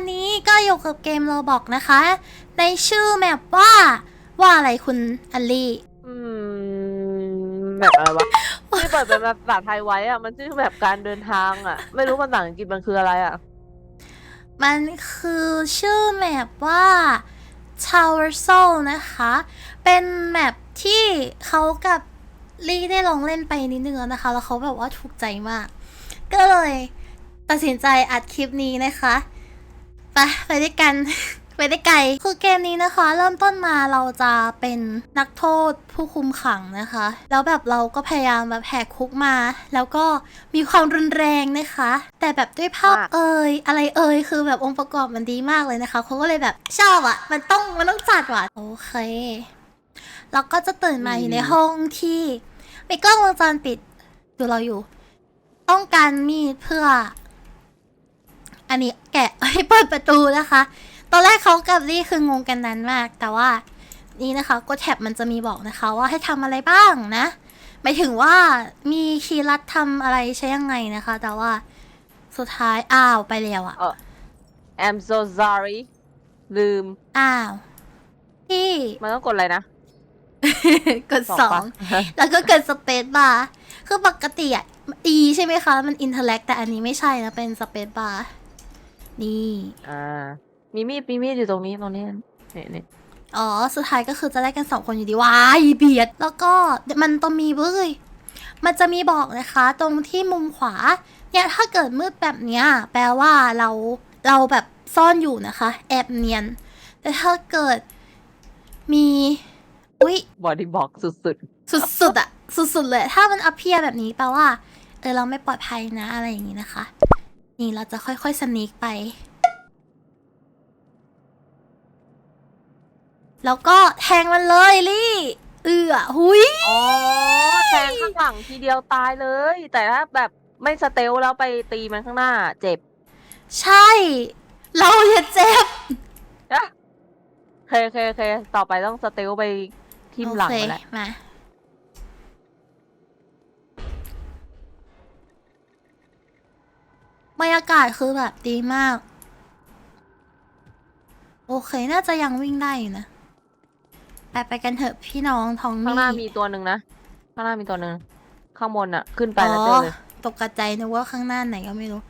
วันนี้ก็อยู่กับเกมโรบอกนะคะ ในชื่อแมปว่าว่าอะไรคุณอัลลี่ อืมแบบอะไรวะที่เปิดเป็นแบบภาษาไทยไว้อะมันชื่อแบบการเดินทางอะไม่รู้ภาษาอังกฤษมันคืออะไรอะมันคือชื่อแมปว่า Tower Soul นะคะ เป็นแมปที่เขากับลี่ได้ลองเล่นไปนิดนึงแล้วนะคะ แล้วเขาแบบว่าถูกใจมาก ก็เลยตัดสินใจอัดคลิปนี้นะคะ ไปไปด้วยกัน ไปได้ไกลคือเกมนี้นะคะ เริ่มต้นมาเราจะเป็นนักโทษผู้คุมขังนะคะ แล้วแบบเราก็พยายามแบบแหกคุกมา แล้วก็มีความรุนแรงนะคะ แต่แบบด้วยภาพเอ่ยอะไรเอ่ยคือแบบองค์ประกอบมันดีมากเลยนะคะเขาก็เลยแบบชอบอะ่ะ มันต้องมันต้องจัดว่ะโอเคเราก็จะตื่นมาอยู่ในห้องที่มีกล้องวงจรปิดดูเราอยู่ ต้องการมีดเพื่อ อันนี้แกะให้เปิดประตูนะคะ ตอนแรกเขากับลี่คืองงกันนั้นมาก แต่ว่านี่นะคะกดแท็บมันจะมีบอกนะคะ ว่าให้ทำอะไรบ้างนะหมายถึงว่ามีคีย์ลัดทำอะไรใช้ยังไงนะคะ แต่ว่าสุดท้ายอ้าวไปแล้วอะ I'm so sorry ลืม อ้าวที่มันต้องกดอะไรนะ กดสองปะแล้วก็เกิดสเปซบาร์คือปกติอะ E ใช่ไหมคะ มันอินเทอร์แลกแต่อันนี้ไม่ใช่นะ เป็นสเปซบาร์ นี่ อ่า มีมีดมีมีดอยู่ตรงนี้ตรงนี้เนี่ยเนี่ยอ๋อ สุดท้ายก็คือจะได้กันสองคนอยู่ดีว้ายเบียด แล้วก็มันต้องมีเว้ย มันจะมีบอกนะคะ ตรงที่มุมขวา เนี่ยถ้าเกิดมืดแบบเนี้ยแปลว่าเราเราแบบซ่อนอยู่นะคะ แอบเนียน แต่ถ้าเกิดมี อุ๊ย บอดี้บอกสุดสุดๆอะสุดๆเลย ถ้ามันอัพเพียแบบนี้แปลว่าเออเราไม่ปลอดภัยนะอะไรอย่างนี้นะคะ นี่เราจะค่อยๆสนิกไป แล้วก็แทงมันเลยลี่ เอือหุยๆอ๋อแทงข้างหลังทีเดียวตายเลย แต่ถ้าแบบไม่สเตลแล้วไปตีมันข้างหน้า เจ็บใช่ เราอย่าเจ็บอะเคเคเคต่อไปต้องสเตลไปทิมหลังโอเคมาแหละ มา บรรยากาศคือแบบดีมาก โอเคน่าจะยังวิ่งได้อยู่นะ ไปไปกันเถอะพี่น้องทองข้างมีหน้ามีตัวหนึ่งนะ ข้างหน้ามีตัวหนึ่งข้างบนอะขึ้นไปอ๋แล้วอเจอเลยตกกระใจนึกว่าข้างหน้าไหนก็ไม่รู้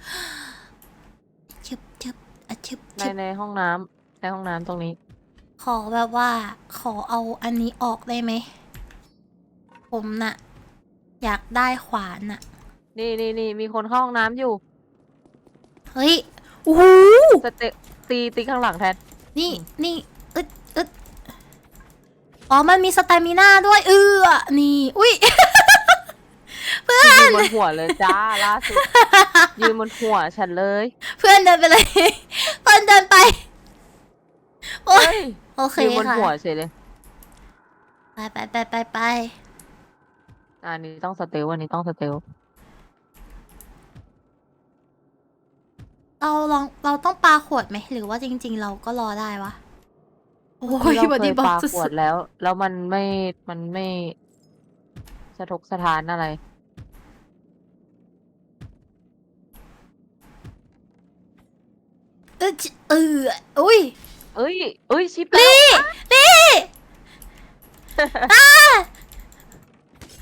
ชึบชึบอะชึบในชึบในห้องน้ำในห้องน้ำตรงนี้ ขอแบบว่า ขอเอาอันนี้ออกได้ไหม ผมน่ะ อยากได้ขวานน่ะ นี่นี่นี่มีคนเข้าห้องน้ำอยู่ เฮ้ยโอ้โหสเตตีตีข้างหลังแทน นี่นี่อึดอึดอ๋อ มันมีสเตมิน่าด้วย เออนี่ อุ้ยยืนบนหัวเลยจ้าล่าสุด ยืนบนหัวฉันเลย เพื่อนเดินไปเลยเพื่อนเดินไป โอ้ยเฮ้ยโอเคยืนบนค่ะหัวเฉยเลย ไปไปไปไปไปอันนี้ต้องสเตลอันนี้ต้องสเตล เราลองเราต้องปาขวดไหมหรือว่าจริง ๆ เราก็รอได้วะโอ้ยเราบอเคดี้ยบล็อกปาสุขวดดแล้ว แล้วมันไม่มันไม่สะทกสะทานอะไร ๆเออเอออุ้ยเอ้ยเอ้ยชิปลี่ลี่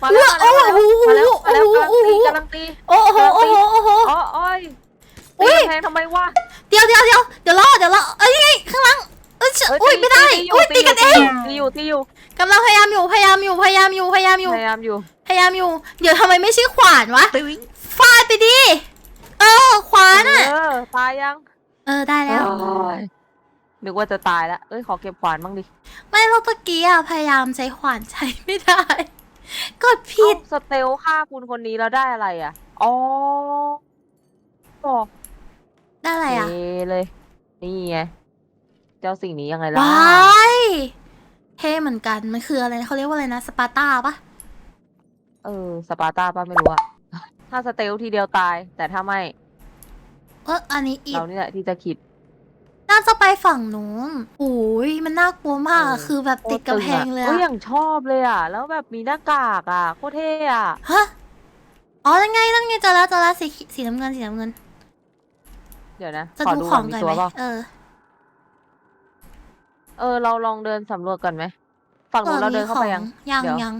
มาแล้วมาแล้วโอ้โหมาแล้วมาแล้วโอ้โหกำลังตี โอ้โหโอ้โหโอ้โหกำลังตีอ๋ออ้อยอุ๊ ตียกำแพงทำไมวะ เดี๋ยวเดี๋ยวเดี๋ยวเดี๋ยวรอเดี๋ยวรอเอ้ยนี่ไงข้างหลังเอ้ยเอ้ยอุ้ยตีไม่ได้ตีอุ้ยตีกันเองตีอยู่ตีอยู่กำลังพยายามอยู่พยายามอยู่พยายามอยู่พยายามอยู่พยายามอยู่พยายามอยู่ เดี๋ยวทำไมไม่ใช่ขวานวะฟาดไปดิเออขวานอะเออตายยังเออได้แล้ว โอ้ยนึกว่าจะตายแล้วเอ้ยขอเก็บขวานบ้างดิไม่เราตะกี้อะพยายามใช้ขวานใช้ไม่ได้ กดผิดเอ้าสเตลฆ่าคุณคนนี้แล้วได้อะไรอะอ๋อบอก ได้อะไรอะเเลย นี่ไง เจ้าสิ่งนี้ยังไงล่ะ ว้ายเท่เหมือนกัน มันคืออะไรนะเขาเรียกว่าอะไรนะ สปาร์ตาปะเออ สปาร์ตาป้าไม่รู้อะ ถ้าสเตลทีเดียวตาย แต่ถ้าไม่ เอออันนี้อีก เรานี่แหละที่จะคิด น่าจะไปฝั่งนู้นโอ้ยมันน่ากลัวมากอะเออ คือแบบติดกำแพงเลยโอ้ยออะย่างชอบเลยอะแล้วแบบมีหน้ากากอะโคตรเท่อะฮะ อ๋อนั่นไงนั่นไงเจอแล้วเจอแล้วสีสีน้ำเงินสีน้ำเงิน เดี๋ยวนะจะขอดูดูขก่อองนมีกันตัวไหมเปล่าเออ เออเราลองเดินสำรวจก่อนไหมฝั่งนู้นเราเดินเข้าไปยัง ยังเดี๋ยว ยัง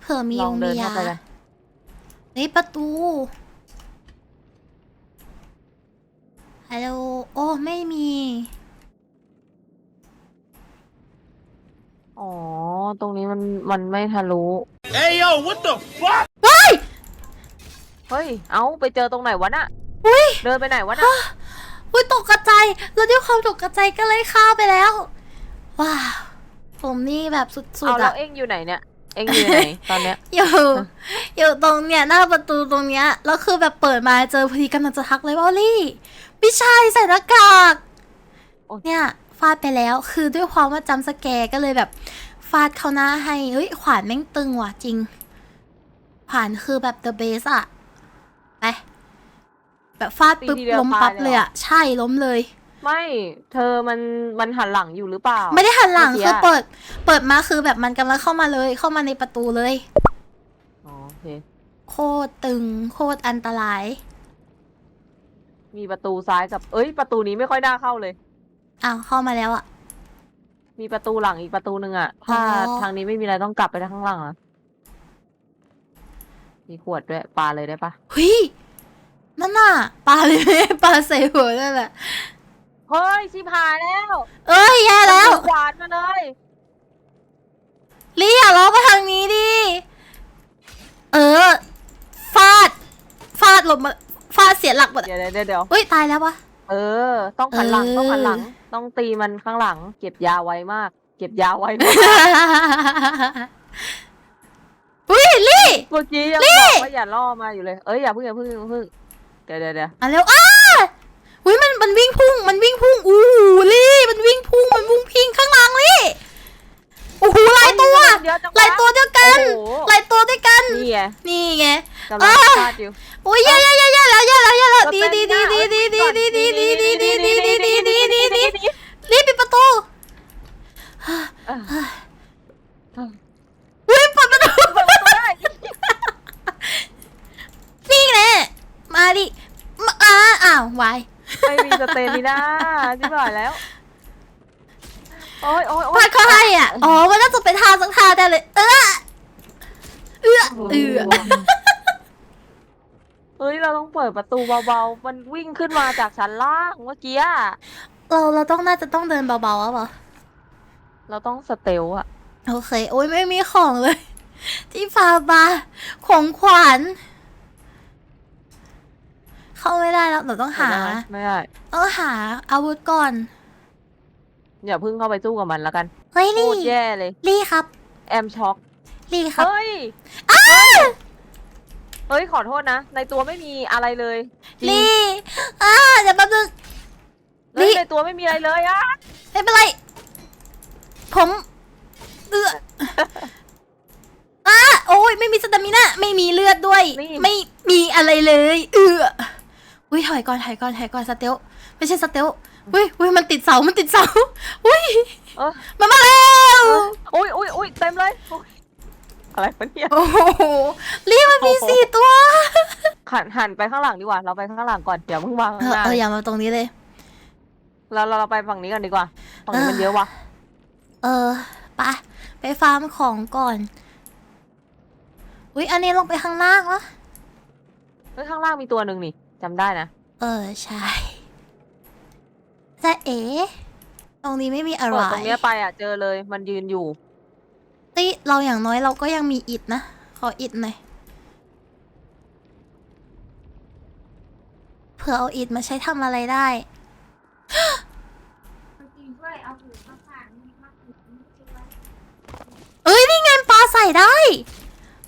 เผื่อมีลองเดินมีเข้าไปกันเฮ้ยประตูฮัลโหลโอ้ไม่มีอ๋อ ตรงนี้มันมันไม่ทะลุ Hey yo, what the fuck? ว้าย เฮ้ย เอ้าไปเจอตรงไหนวะน่ะอุ้ยเดินไปไหนวะน่ะอุ้ยตกกระใจายแล้วด้วยความตกกระใจายก็เลยเข้าไปแล้ว ว้าว ผมนี่แบบสุเอาดๆแล้วอะเอ็งอยู่ไหนเนี่ย เอ็งอยู่ไหนตอนเนี้ย อยู่ อยู่ตรงเนี้ยหน้าประตูตรงเนี้ย แล้วคือแบบเปิดมาเจอพอดีกำลังจะทักเลยว่าลี่ไม่ใช่ใส่หน้ากาก โอ๊ย เนี่ยฟาดไปแล้ว คือด้วยความว่าจำสแกร์ก็เลยแบบ ฟาดเข้าหน้าให้ เฮ้ยขวานแม่งตึงว่ะจริง ขวานคือแบบ the base อะ ไปแบบฟาดปุ๊บตีทีเดียวล้มปั๊บตายเลยเลยเหรออะใช่ล้มเลย ไม่ เธอมันมันหันหลังอยู่หรือเปล่า ไม่ได้หันหลังเมื่อกี้คืออะ เปิด เปิดมาคือแบบมันกำลังเข้ามาเลย เข้ามาในประตูเลย อ๋อโอเค โคตรตึงโคตรอันตราย มีประตูซ้ายกับ เอ้ย ประตูนี้ไม่ค่อยน่าเข้าเลย อ้าวเข้ามาแล้วอะมีประตูหลังอีกประตูหนึ่งอะถ้าอ๋อ ทางนี้ไม่มีอะไรต้องกลับไปทางข้างหลังอะ มีขวดด้วยปาเลยได้ปะเฮ้ยนั่นน่ะปลาเลยปลาใส่หัวนั่นแหละเฮ้ยชิบหายแล้วเอ้ยแย่แล้วถือขวานมาเลยลี่อย่าล้อมาทางนี้ดิเออฟาดฟาดหลบมาฟาดเสียหลักหมดอะเดี๋ยวเดี๋ยวเดี๋ยวเฮ้ยตายแล้ววะเออ ต้องหันหลังเออต้องหันหลัง ต้องตีมันข้างหลัง เก็บยาไว้มาก เก็บยาไว้มากอุ้ย ลี่ เมื่อกี้ยังบอกว่าอย่าล่อมาอยู่เลย เอ้ยอย่าเพิ่งอย่าเพิ่งอย่าเพิ่งเดี๋ยวเดี๋ยวเดี๋ยวมาเร็วอ้าอุ้ยมันมันวิ่งพุ่งมันวิ่งพุ่งอู้หูลี่มันวิ่งพุ่งมันพุ่งพิงข้างหลังลี่โอ้โหหลายตัวเดี๋ยวจังหลายตัวเดียวกันโอ้โห หลายตัวด้วยกัน นี่ไงนี่ไงกำลังพลาดอยู่ โอ้ยแย่ ต้องเปิดประตูเบาๆ มันวิ่งขึ้นมาจากชั้นล่างเมื่อกี้อะเราเราต้องน่าจะต้องเดินเบาๆอะเปล่าเราต้องสเตลอะโอเค โอ้ยไม่มีของเลย ที่ฟาบาของขวัญเข้าไม่ได้แล้วเราต้องหาไม่ได้ต้องหาอาวุธก่อนอย่าเพิ่งเข้าไปสู้กับมันแล้วกันเฮ้ยโคลี่ตรแย่เลยลี่ครับ แอมช็อกลี่ครับเฮ้ย เฮ้ยขอโทษนะ ในตัวไม่มีอะไรเลยจริงลี่อ่าเดี๋ยวแป๊บนึง เฮ้ยลี่ ในตัวไม่มีอะไรเลยอะไม่เป็นไร ผมเอืออ่าโอ้ยไม่มีสตามิน่าไม่มีเลือดด้วย ไม่มีอะไรเลย เอืออุ้ยถอยก่อนถอยก่อนถอยก่อนสเตลไม่ใช่สเตลอุ้ยอุ้ยมันติดเสามันติดเสาอุ้ยเออมันมาแล้ว เอออุ้ยอุ้ยอุ้ยเต็มเลยโอ๊ย อะไรวะเนี่ยโอ้โหรีบมันมีสี่ตัวหันหันไปข้างหลังดีกว่า เราไปข้างหลังก่อนเดี๋ยวเพิ่งวางเอข้างอหน้าเอออย่ามาตรงนี้เลย เราเราเราไปฝั่งนี้กันดีกว่าฝั่งนี้เออมันเยอะว่ะเออไปไปฟาร์มของก่อน อุ้ยอันนี้ลงไปข้างล่างวะเฮ้ยข้างล่างมีตัวหนึ่งนี่จำได้นะเออ ใช่แต่เอ๋ตรงนี้ไม่มีอะไร เปิดตรงเนี้ยไปอะเจอเลยมันยืนอยู่ ติเราอย่างน้อยเราก็ยังมีอิดนะ ขออิดหน่อย เผื่อเอาอิดมาใช้ทำอะไรได้ เอ้ยนี่ไงปลาใส่ได้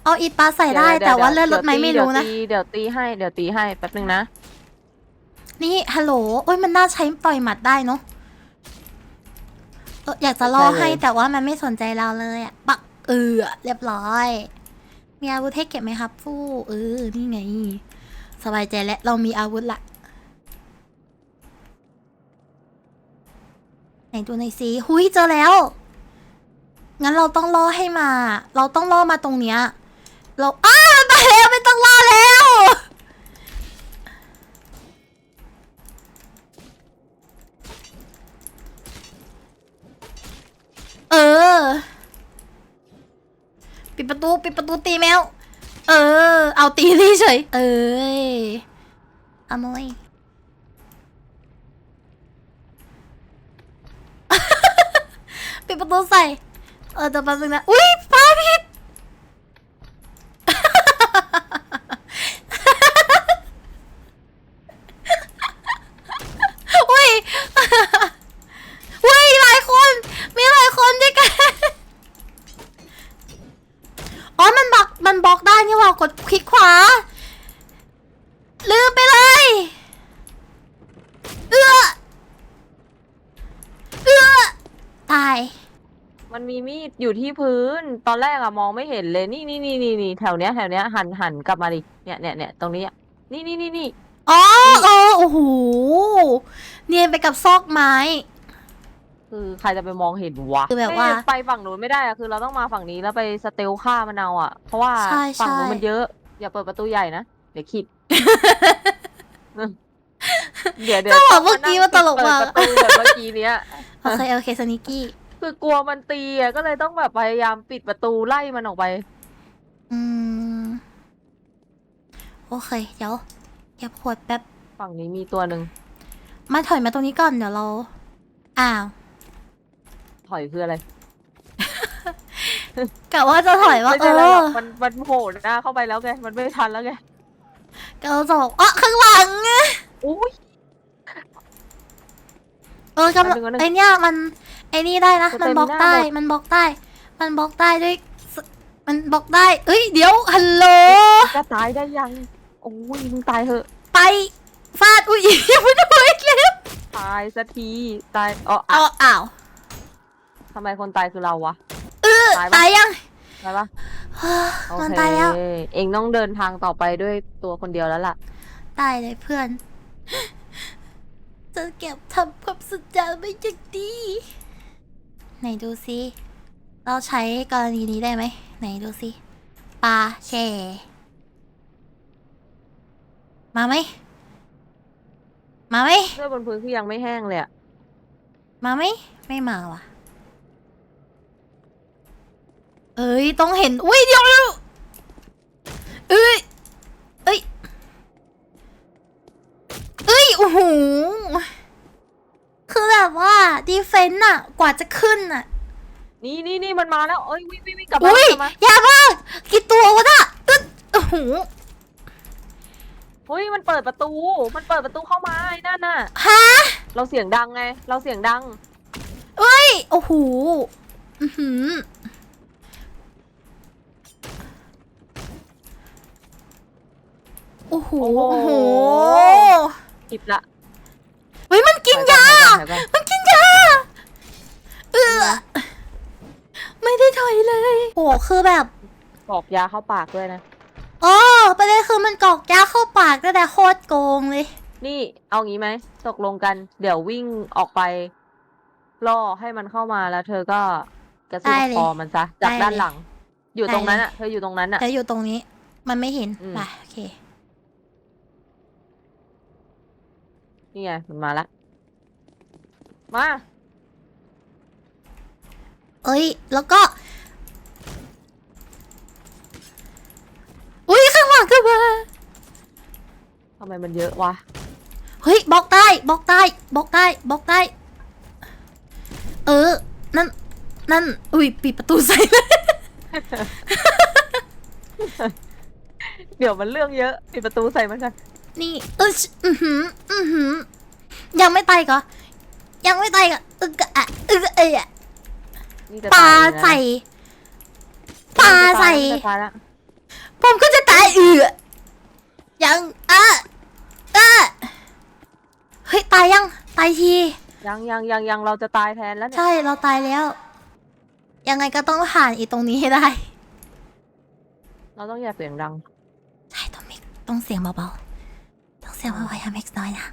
เอาอิดปลาใส่ได้ดี๋ยแต่ว่าดี๋เลื่อนรถไหมไม่รู้นะเดี๋ยวตีเดี๋ยวตีให้เดี๋ยวตีให้แป๊บนึงนะ นี่ฮัลโหลโอ้ยมันน่าใช้ต่อยหมัดได้เนาะ เอออยากจะล่อใช่เลยให้แต่ว่ามันไม่สนใจเราเลยอะปักเออเรียบร้อย มีอาวุธให้เก็บไหมครับฟู่เออนี่ไง สบายใจแล้วเรามีอาวุธละไหนดูในอยซิหุยเจอแล้ว งั้นเราต้องล่อให้มา เราต้องล่อมาตรงเนี้ย เราอ้าตายแล้วไม่ต้องล่อแล้ว เออ ปิดประตูปิดประตูตีแมว เออ เอาตีที่เฉย เออยอามยปิดประตูใส่ เออเดี๋ยวแป๊บนึงนะ อุ้ยป้าผิด อยู่ที่พื้นตอนแรกอะมองไม่เห็นเลย นี่นี่นี่นี่นี่แถวเนี้ยแถวเนี้ยหันหันกลับมาดิเนี่ยเนี่ยเนี่ยตรงนี้อะนี่นี่นี่นี่อ๋อเออโอ้โหเนียนไปกับซอกไม้ คือใครจะไปมองเห็นวะคือแบบว่าไม่ไปฝั่งนู้นไม่ได้อะคือ เราต้องมาฝั่งนี้แล้วไปสเตลฆ่ามันเอาอะเพราะว่าใช่ฝั่งนู้นใช่มันเยอะ อย่าเปิดประตูใหญ่นะเดี๋ยวขิด เดี๋ยวเดี๋ยวก็บอกเมื่อกี้ว่าตลกเปิดมากประตูแบบเมื่อกี้เนี้ยโอเคโอเคสนิกกี้ คือกลัวมันตีอะก็เลยต้องแบบพยายามปิดประตูไล่มันออกไป อืม โอเค เดี๋ยวเก็บขวดแป๊บ ฝั่งนี้มีตัวหนึ่งมาถอยมาตรงนี้ก่อน เดี๋ยวเรา อ้าวถอยคืออะไรกะว่าจะถอยว่าไม่เอใช่แล้วหรออกมันมันโผล่หน้าเข้าไปแล้วไงมันไม่ทันแล้วไงกะว่าจะบอกอ๋อข้างหลังไงอุ้ย เออกำลังอันหนึ่งอันหนึ่งไอเนี้ยมันไอนี่ได้นะสมันเตมิบล็อกน่าได้หมด มันบล็อกได้ มันบล็อกได้ด้วยสมันบล็อกได้เอ้ยเดี๋ยวฮัลโหลจะตายได้ยัง โอ้ยมึงตายเถอะ ไปฟาดอุ้ยยังไม่ได้ไปเลยตายสักที ตายอ๋อเอาอะอ้าวทำไมคนตายคือเราวะ เออตายปะ ตายยังตายปะโอมันเคตายแล้วเองต้องเดินทางต่อไปด้วยตัวคนเดียวแล้วล่ะ ตายเลยเพื่อน จะเก็บทำความสัญญาไม่อย่างดีไหนดูซิเราใช้กรณีนี้ได้ไหมไหนดูซิปลาแช่มาไหมมาไหมเลือดบนพื้นคือยังไม่แห้งเลยอะมาไหมไม่มาว่ะ เอ้ยต้องเห็น อุ้ยเดี๋ยวเดี๋ยวเอ้ย เอ้ย เอ้ย โอ้โห คือแบบว่าดีเฟ นต์อะกว่าจะขึ้นอะนี่นี่นี่มันมาแล้วเอ้ยวิ่งวิ่งวิ่งกลับมาอุ้ยกลับมายามากกี่ตัววะน่ะอึดโอ้โหเฮ้ยมันเปิดประตู มันเปิดประตูเข้ามาไอ้นั่นน่ะ ฮะเราเสียงดังไง เราเสียงดัง เอ้ยโอ้โหอือหือโอ้โหโอ้โหโอ้โหอิบละเฮ้ยมันกินยาถอยก่อนถอยก่อน มันกินยา เออ ไม่ได้ถอยเลย โอ้คือแบบกรอกยาเข้าปากด้วยนะอ๋อประเด็นคือมันกรอกยาเข้าปากตั้งแต่โคตรโกงเลย นี่เอางี้ไหมตกลงกัน เดี๋ยววิ่งออกไปล่อให้มันเข้ามาแล้ว เธอก็กระซิบได้เลยคอมันซะจากได้เลยด้านหลัง อยู่ตรงนั้นได้เลยอะ เธออยู่ตรงนั้นอะ แต่อยู่ตรงนี้ มันไม่เห็นอืม ไปโอเค นี่ไงมันมาละมา เอ้ย แล้วก็ อุ้ยข้างหลังก็มาทำไมมันเยอะวะ เฮ้ยบล็อกได้บล็อกได้บล็อกได้บล็อกได้เออ นั่น นั่น อุ้ยปิดประตูใส่เลย เดี๋ยวมันเรื่องเยอะปิดประตูใส่มันกันนี่เอออือหืออือหือยังไม่ตายก็ยังไม่ตายก็อึกอะอึกเอะนี่จะปลาตายอยู่นะใส่ปลาใส่จะตายแล้ว ผมก็จะตายเอือยังอะอะเฮ้ยตายยังตายที ยังยังยังยังเราจะตายแทนแล้วเนี่ยใช่เราตายแล้ว ยังไงก็ต้องผ่านอีตรงนี้ให้ได้ เราต้องอย่าเสียงดัง ใช่ต้องมิกต้องเสียงเบาๆต้องเสียงเบาๆอย่าเม็กซ์น้อยนะ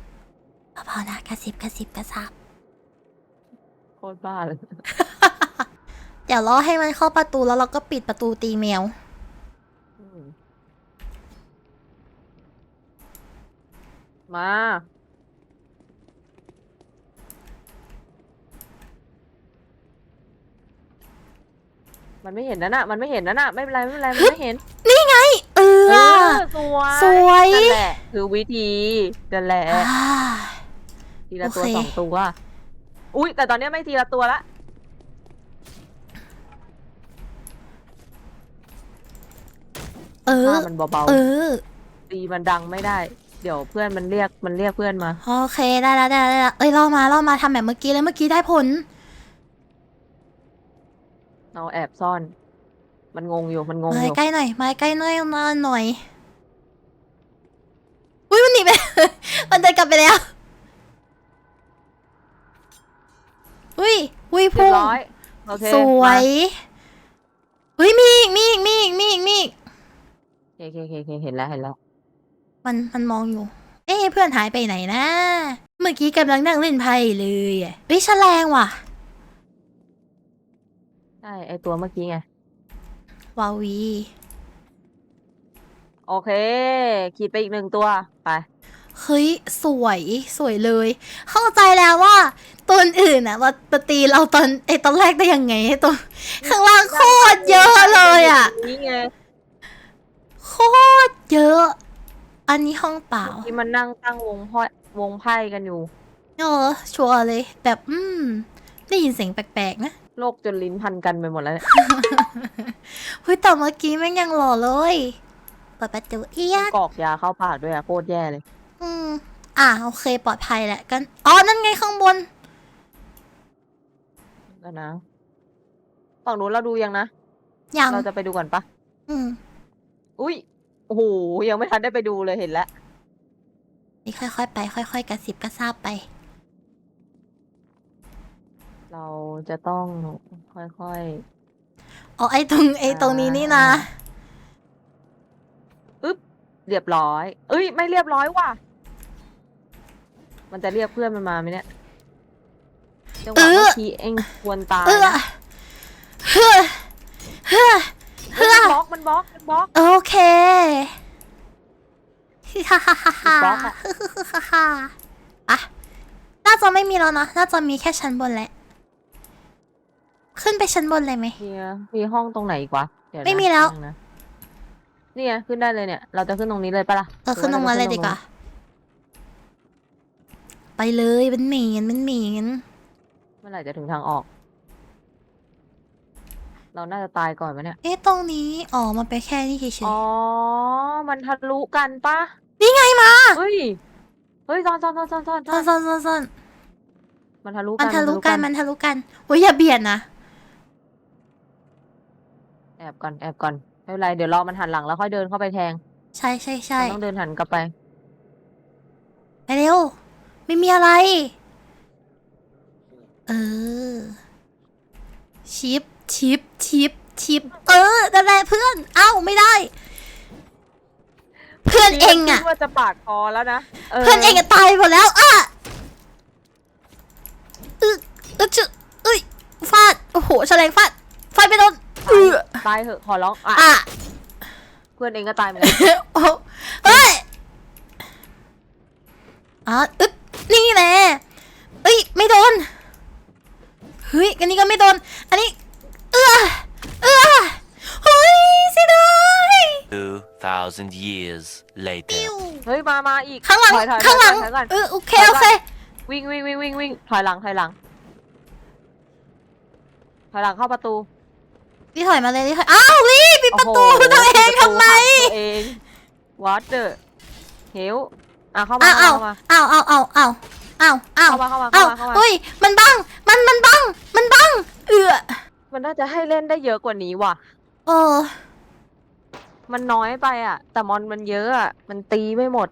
เบาๆนะกระซิบกระซิบกระซับโคตรบ้าเลย เดี๋ยวรอให้มันเข้าประตูแล้วเราก็ปิดประตูตีแมว อืม มา มันไม่เห็นนั่นน่ะ มันไม่เห็นนั่นน่ะ ไม่เป็นไรไม่เป็นไร มันไม่เห็นเอเอออสวยสวย นั่นแหละ คือวิธีนั่นแหละ อ่า ทีละตัวโอเค สองตัว อุ้ยแต่ตอนเนี้ยไม่ทีละตัวละ เออถ้ามันเบาเออ ๆตีมันดังไม่ได้ เดี๋ยวเพื่อนมันเรียกมันเรียกเพื่อนมา โอเคได้แล้วได้แล้วได้แล้วเอ้ยเรามาเรามาทำแบบเมื่อกี้เลยเมื่อกี้ได้ผล เราแอบซ่อน มันงงอยู่มันงงมาอยู่ใกล้หน่อยมาใกล้หน่อยมาหน่อย อุ้ยมันหนีไป มันเดินกลับไปแล้ว อุ้ยอุ้ยเรียพุ่บง ร้อยโอเคสวมายอุ้ยมีอีกมีอีกมีอีกมีอีกมีอีกโอเคโอเคโอเคเห็นแล้วเห็นแล้ว มันมันมองอยู่ เอ๊ะเพื่อนหายไปไหนนะ เมื่อกี้กำลังนั่งเล่นไพ่เลยอะเฮ้ยแฉลงว่ะใช่ไอตัวเมื่อกี้ไง วาวี โอเค ขีดไปอีกหนึ่งตัว ไป เฮ้ย สวยสวยเลย เข้าใจแล้วว่าตัวอื่นอะมามาตีเราตอนไอตอนแรกได้ยังไงไอ้ตัว ข้างล่างโคตรเยอะเลยอะ นี่ไง โคตรเยอะ อันนี้ห้องเปล่าที่มันนั่งตั้งวงพ่อวงไพ่กันอยู่เออชัวร์เลย แบบอืม ได้ยินเสียงแปลกๆนะโลกจนลิ้นพันกันไปหมดแล้วเนี่ยเฮ้ยแต่เมื่อกี้แม่งยังหล่อเลยเปิดประตูเอียดกรอกยาเข้าปากด้วยอะโคตรแย่เลย อืม อะโอเคปลอดภัยแหละกันอ๋อนั่นไงข้างบนแล้วนะฝั่งนู้นเราดูยังนะยังเราจะไปดูก่อนปะอืมอุ้ย โอ้โหยังไม่ทันได้ไปดูเลยเห็นแล้วนี่ค่อยๆไป ค่อย ๆ กระซิบกระซาบไป เราจะต้องค่อยอ๋อไอ้ตรงไอ้ตรงนี้นี่นะ ๆเรียบร้อย เอ้ย ไม่เรียบร้อยว่ะ มันจะเรียกเพื่อนมันมาไหมเนี่ยจังหวะเออเมื่อกี้เองควรตายเออนะเฮ้อเฮ้อ เฮ้ยมันบล็อกมันบล็อกมันบล็อก โอเคฮ่าฮ่าฮ่าฮ่าบล็อกอะ ฮ่าฮ่าอะน่าจะไม่มีแล้วนะน่าจะมีแค่ชั้นบนแหละ ขึ้นไปชั้นบนเลยไหม มีมีห้องตรงไหนอีกวะเดี๋ยวนะไม่มีแล้ว นึงนะนี่ไงขึ้นได้เลยเนี่ย เราจะขึ้นตรงนี้เลยปะล่ะเออขึ้นตรงนั้นเลยดีกว่า ไปเลยมันเหม็นมันเหม็นเมื่อไหร่จะถึงทางออก เราน่าจะตายก่อนไหมเนี่ย เอ๊ะตรงนี้ อ๋อ มันไปนแค่นี่เฉยอ๋อ มันทะลุกันปะๆนี่ไงมา เฮ้ย เฮ้ยซ่อนซ่อนซ่อนซ่อนซ่อนซ่อนซ่อนซ่อนซ่อนมันทะลุมักันนทะลุกัน มันทะลุกันโอ้ยอย่าเบียดนะ แอบก่อนแอบก่อนไม่เป็นไร เดี๋ยวรอมันหันหลังแล้วค่อยเดินเข้าไปแทงใช่ใช่ใช่มันต้องเดินหันกลับไป ไปเร็ว ไม่มีอะไร เออ ชิป ชิปชิปชิปเออนั่นแหละเพื่อนเอ้าไม่ได้ เพื่อนเองอะคิดว่าจะปากคอแล้วนะเพื่อนเองอะตายหมดแล้วอะอึอึชะเอ้ยฟาดโอ้โหแฉลงฟาดฟาดไปโดนเออตายเหอะขอร้องอะอะเพื่อนเองก็ตายเหมือนกันโอ้เฮ้ยอะอึ๊บนี่แหละเอ้ยไม่โดนเฮ้ยอันนี้ก็ไม่โดน อันนี้ เออเออเฮ้ยเสียดาย 2,000 years later. เฮ้ยมามาอีกข้างหลังถอยถอยข้างหลังถอยก่อนเออโอเคโอเควิ่งวิ่งวิ่งวิ่งวิ่งถอยหลังถอยหลังถอยหลังเข้าประตูพี่ถอยมาเลยพี่ถอยอ้าวรีบปิดประตูโโหตัวเองปิดประทำไมขังตัวเองวัดเดอเฮลอะเข้ามาอ้าวอ้าวเข้ามาอ้าวอ้าวอ้าวอ้าวอ้าวอ้าวเข้ามาเข้ามาอ้าเข้าวมาเข้ามาเฮ้ยมันบังมันมันบังมันบังเอือมันน่าจะให้เล่นได้เยอะกว่านี้ว่ะเออ มันน้อยไปอะ แต่มอนมันเยอะอะ มันตีไม่หมด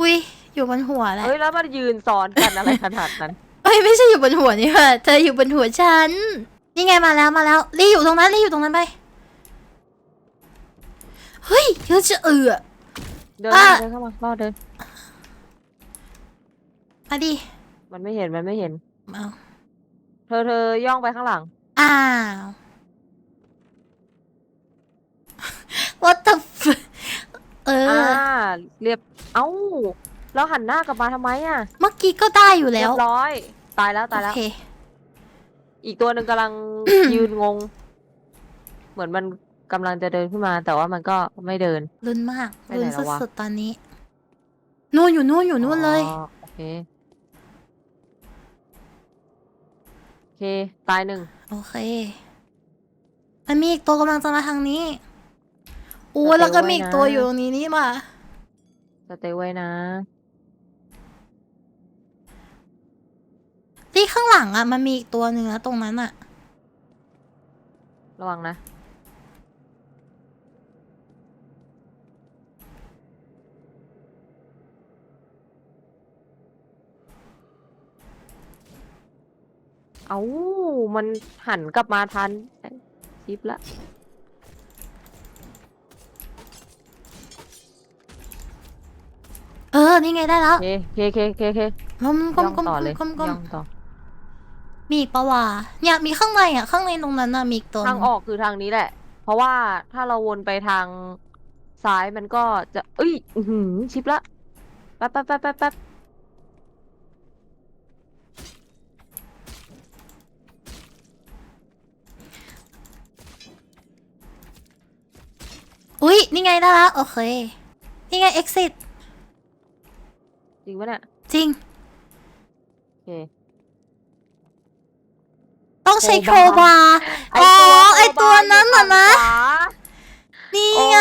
อุ้ยอยู่บนหัวแล้วเฮ้ย แล้วมันยืนซ้อนกันอะไรขนาดนั้น เอ้ยไม่ใช่อยู่บนหัวนี่ค่ะเธออยู่บนหัวฉัน นี่ไงมาแล้วมาแล้วรีอยู่ตรงนั้นรีอยู่ตรงนั้นไป เฮ้ยเธอจะเอือ เดินอะ เดินเข้ามาล่อเดิน มาดิมันไม่เห็น มันไม่เห็น เอาเธอเธอย่องไปข้างหลัง อ้าว what the f เออ่าอเรียบ เอ้าแล้วหันหน้ากลับมาทำไมอะเมื่อกี้ก็ได้อยู่เรีแล้ยวบร้อย ตายแล้วโอตายแล้วเค อีกตัวหนึ่งกำลัง ยืนงง เหมือนมันกำลังจะเดินขึ้นมา แต่ว่ามันก็ไม่เดิน ลุ้นมากไปไหนลุ้นแล้ววะ สุดๆตอนนี้ นู่นอยู่นู่นอยู่นู่นเลย อ๋อโอเค โอเค ตายหนึ่งโอเค มันมีอีกตัวกำลังจะมาทางนี้ อู้สเตลแล้วก็มีอีกไว้นะตัวอยู่ตรงนี้นี่มาสเตย์ไว้นะ ที่ข้างหลังอะ มันมีอีกตัวหนึ่งนะตรงนั้นอะ ระวังนะ เอามันหันกลับมาทันเอ้ยชิปละ ออนี่ไงได้แล้วเคเคเคเคเคกลมกลย่มองกลมต่อเลยกลมกลมย่องต่อมีอีกปะวะเนี่ยมีข้างในอะข้างในตรงนั้นน่ะมีอีกตัวหทางนึ่งออกคือทางนี้แหละ เพราะว่าถ้าเราวนไปทางซ้ายมันก็จะเอ้ยอือหือชิปละแป๊บแป๊บแป๊บแป๊บแป๊บอุ้ยนี่ไงได้แล้วโอเค นี่ไง exit จ ริงปะเนี่ยจริง โอเค ต้องใช้โคโคบาบาไอ้อ๋อตัวไอตัวนั้นน่ะนะขวานี่ไง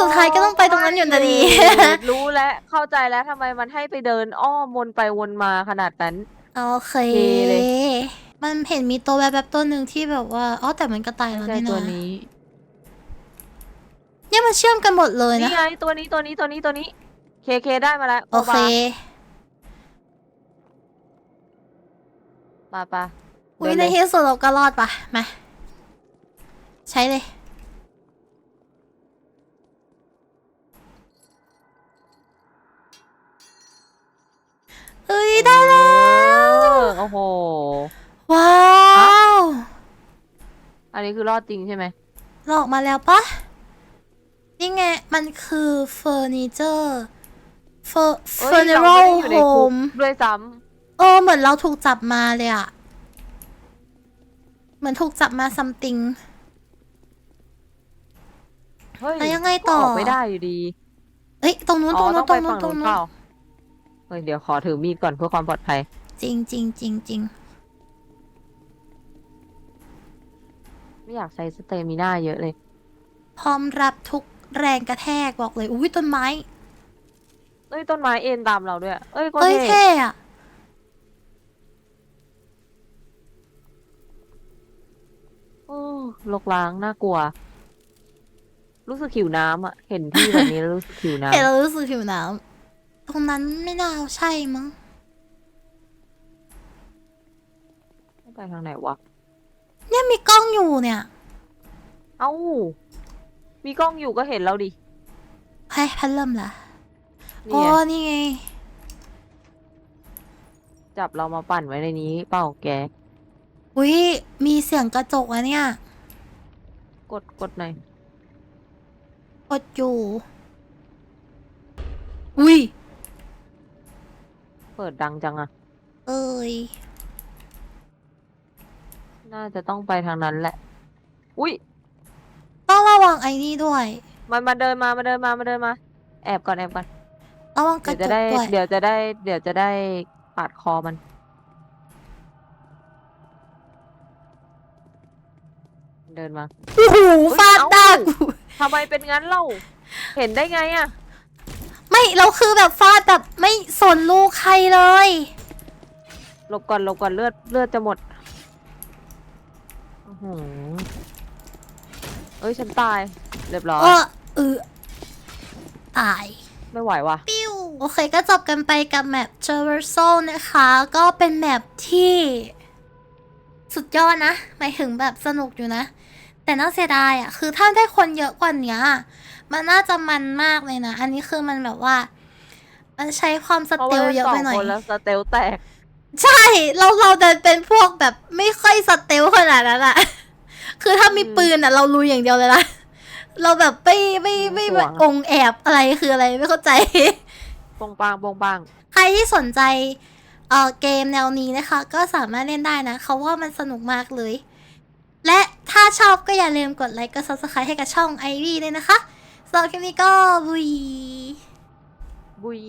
สุดท้ายก็ต้องไปตรงนั้นอยู่ดีใช่รู้แล้วเข้าใจแล้วทำไมมันให้ไปเดินอ้อมวนไปวนมาขนาดนั้น โอเคโอเคเลย มันเห็นมีตัวแบบแบบตัวหนึ่งที่แบบว่า อ๋อ แต่มันก็ตายไม่แล้วใช่นี่ตัวนะนี้ เนี่ยมันเชื่อมกันหมดเลยนี่นะไงตัวนี้ตัวนี้ตัวนี้ตัวนี้ เคเคได้มาแล้วโอเคปา ปาอุ้ยเดินในเลยที่สุดเราก็รอดปะมา ใช้เลย เอ้ย ได้แล้ว โอ้โห ว้าว อันนี้คือรอดจริงใช่ไหมหลอกมาแล้วปะนี่ไง มันคือเฟอร์นิเจอร์ เฟอร์เฟเอ้อยร์เนเราอไม่รัได้ลอยู่โฮในคุกมด้วยซ้เออเหมือนเราถูกจับมาเลยอะเหมือนถูกจับมาซัมติงำเฮ้ยแล้วยังไงต่อ ก็ออกไม่ได้อยู่ดีเอ้ยตรงนู้นอ๋ตรองนู้ต้อนงตไปรงนู้ฝั่นงตรงนู้นนู้เปล่านเฮ้ยเดี๋ยวขอถือมีดก่อนเพื่อความปลอดภัย จริงจริงจริงจริงไม่อยากใช้สเตมิน่าเยอะเลย พร้อมรับทุกแรงกระแทกบอกเลย อุ้ยต้นไม้ เอ้ยต้นไม้เอ็นตามเราด้วย เอ้ยก็เอ้ยเท่เท่อะ ลกล้างน่ากลัว รู้สึกหิวน้ำอะ เห็นที่แบบนี้แล้วรู้สึกหิวน้เห็นเรารู้สึกหิวน้ำตรงนั้นไม่น่าใช่มั้งำไปทางไหนวะ เนี่ยมีกล้องอยู่เนี่ย เอ้า มีกล้องอยู่ก็เห็นเราดิเฮ้ยพัดเริ่มละนี่อ๋อไงนี่ไง จับเรามาปั่นไว้ในนี้ เปล่าแก อุ้ยมีเสียงกระจกอะเนี่ย กดกดหน่อยกดอยู่ อุ้ย เปิดดังจังอะเอ้ย น่าจะต้องไปทางนั้นแหละ อุ้ย ต้องระวังไอ้นี่ด้วย มันมาเดินมามาเดินมามาเดินมา แอบก่อนแอบก่อน ระวังกเดี๋ระยวจจะกได้ด้วย เดี๋ยวจะได้ เดี๋ยวจะได้ปาดคอมัน เดินมา โอ้โหเฮ้ยฟาดเอ้าดากูทำไมเป็นงั้นเล่า เห็นได้ไงอะไม่เราคือแบบฟาดแบบไม่สนลูกใครเลยหลบก่อนหลบก่อนเลือดเลือดจะหมดโอ้โหเอ้ยฉันตายเรียบร้อยเออเออตายไม่ไหวว่ะปิ้วโอเคก็จบกันไปกับแมป t r a v e r s a l นะคะ ก็เป็นแมปที่ สุดยอดนะหมายถึงแบบสนุกอยู่นะ แต่น่าเสียดายอะคือถ้าได้คนเยอะกว่านี้อะมันน่าจะมันมากเลยนะ อันนี้คือมันแบบว่า มันใช้ความสเพราะเตว่าลเยอะไปหน่อยสงคนแล้วสเตลแตก ใช่เราเราเดินเป็นพวกแบบไม่ค่อยสเตลขนาดนั้นอะคือถ้ามีอืมปืนอะเราลุยอย่างเดียวเลยนะเราแบบไม่ไม่ไม่ห่ไม่วงอะองแอบอะไรคืออะไรไม่เข้าใจปงปางปงปาง ใครที่สนใจเอ่อเกมแนวนี้นะคะ ก็สามารถเล่นได้นะเขาว่ามันสนุกมากเลย และ ถ้าชอบก็อย่าลืมกดไลค์กด subscribe ให้กับช่องไอวี่ด้วยนะคะสำหรับคลิปนี้ก็บุย บุย